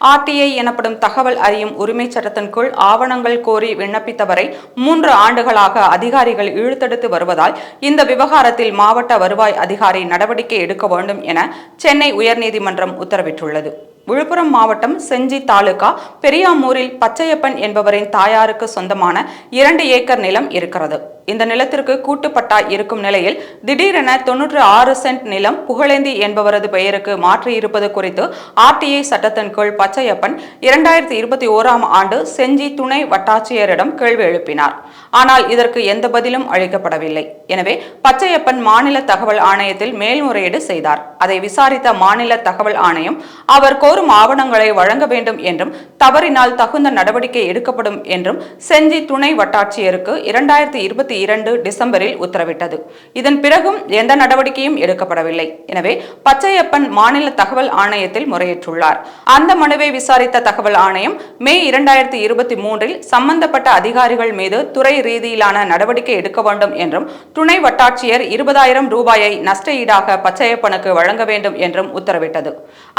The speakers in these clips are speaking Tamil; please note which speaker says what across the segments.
Speaker 1: ஆர்டிஐ எனப்படும் தகவல் அறியும் உரிமைச் சட்டத்தின் ஆவணங்கள் கோரி விண்ணப்பித்தவரை மூன்று ஆண்டுகளாக அதிகாரிகள் இழுத்தெடுத்து வருவதால் இந்த விவகாரத்தில் மாவட்ட வருவாய் அதிகாரி நடவடிக்கை எடுக்க வேண்டும் என சென்னை உயர்நீதிமன்றம் உத்தரவிட்டுள்ளது. விழுப்புரம் மாவட்டம் செஞ்சி தாலுகா பெரியாமூரில் பச்சையப்பன் என்பவரின் தாயாருக்கு சொந்தமான இரண்டு ஏக்கர் நிலம் இருக்கிறது. இந்த நிலத்திற்கு கூட்டுப்பட்டா இருக்கும் நிலையில் திடீரென தொன்னூற்று ஆறு சென்ட் நிலம் புகழேந்தி என்பவரது பெயருக்கு மாற்றியிருப்பது குறித்து ஆர்டிஐ சட்டத்தின் கீழ் பச்சையப்பன் இரண்டாயிரத்தி இருபத்தி ஓராம் ஆண்டு செஞ்சி துணை வட்டாட்சியரிடம் கேள்வி எழுப்பினார். ஆனால் இதற்கு எந்த பதிலும் அளிக்கப்படவில்லை. எனவே பச்சையப்பன் மாநில தகவல் ஆணையத்தில் மேல்முறையீடு செய்தார். அதை விசாரித்த மாநில தகவல் ஆணையம் அவர் கோரும் ஆவணங்களை வழங்க வேண்டும் என்றும் தவறினால் தகுந்த நடவடிக்கை எடுக்கப்படும் என்றும் செஞ்சி துணை வட்டாட்சியருக்கு இரண்டாயிரத்தி இருபத்தி இரண்டு டிசம்பரில் உத்தரவிட்டது. இதன் பிறகும் எந்த நடவடிக்கையும் எடுக்கப்படவில்லை. எனவே பச்சையப்பன் மாநில தகவல் ஆணையத்தில் முறையிட்டுள்ளார். அந்த மனுவை விசாரித்த தகவல் ஆணையம் மே இரண்டாயிரத்தி இருபத்தி மூன்றில் சம்பந்தப்பட்ட அதிகாரிகள் மீது துறை ரீதியிலான நடவடிக்கை எடுக்க வேண்டும் என்றும் துணை வட்டாட்சியர் இருபதாயிரம் ரூபாயை நஷ்ட ஈடாக பச்சையப்பனுக்கு வழங்க வேண்டும் என்றும் உத்தரவிட்டது.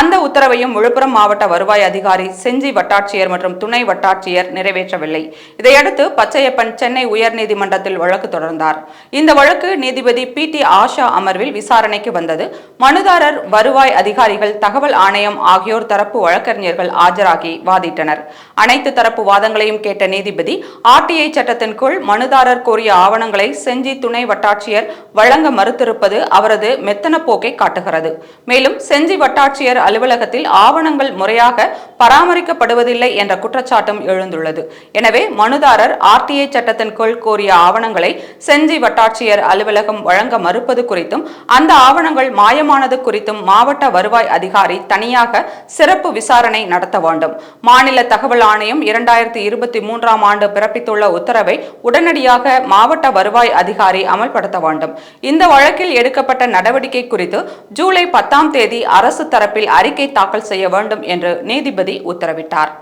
Speaker 1: அந்த உத்தரவையும் விழுப்புரம் மாவட்ட வருவாய் அதிகாரி செஞ்சி வட்டாட்சியர் மற்றும் துணை வட்டாட்சியர் நிறைவேற்றவில்லை. இதையடுத்து பச்சையப்பன் சென்னை உயர்நீதிமன்றத்தில் வழக்கு தொடர்ந்தார். இந்த வழக்கு நீதிபதி பி. டி. ஆஷா அமர்வில் விசாரணைக்கு வந்தது. மனுதாரர் வருவாய் அதிகாரிகள் தகவல் ஆணையம் ஆகியோர் தரப்பு வழக்கறிஞர்கள் ஆஜராகி வாதிட்டனர். அனைத்து தரப்பு வாதங்களையும் கேட்ட நீதிபதி ஆர்டிஐ சட்டத்தின் கீழ் மனுதாரர் கோரிய ஆவணங்களை செஞ்சி துணை வட்டாட்சியர் வழங்க மறுத்திருப்பது அவரது மெத்தன போக்கை காட்டுகிறது. மேலும் செஞ்சி வட்டாட்சியர் அலுவலகத்தில் ஆவணங்கள் முறையாக பராமரிக்கப்படுவதில்லை என்ற குற்றச்சாட்டும் எழுந்துள்ளது. எனவே மனுதாரர் ஆர்டிஐ சட்டத்தின் கீழ் கோரிய ஆவணங்களை செஞ்சி வட்டாட்சியர் அலுவலகம் வழங்க மறுப்பது குறித்தும் அந்த ஆவணங்கள் மாயமானது குறித்தும் மாவட்ட வருவாய் அதிகாரி தனியாக சிறப்பு விசாரணை நடத்த வேண்டும். மாநில தகவல் ஆணையம் இரண்டாயிரத்தி இருபத்தி மூன்றாம் ஆண்டு பிறப்பித்துள்ள உத்தரவை உடனடியாக மாவட்ட வருவாய் அதிகாரி அமல்படுத்த வேண்டும். இந்த வழக்கில் எடுக்கப்பட்ட நடவடிக்கை குறித்து ஜூலை பத்தாம் தேதி அரசு தரப்பில் அறிக்கை தாக்கல் செய்ய வேண்டும் என்று நீதிபதி நீதிபதி உத்தரவிட்டார்.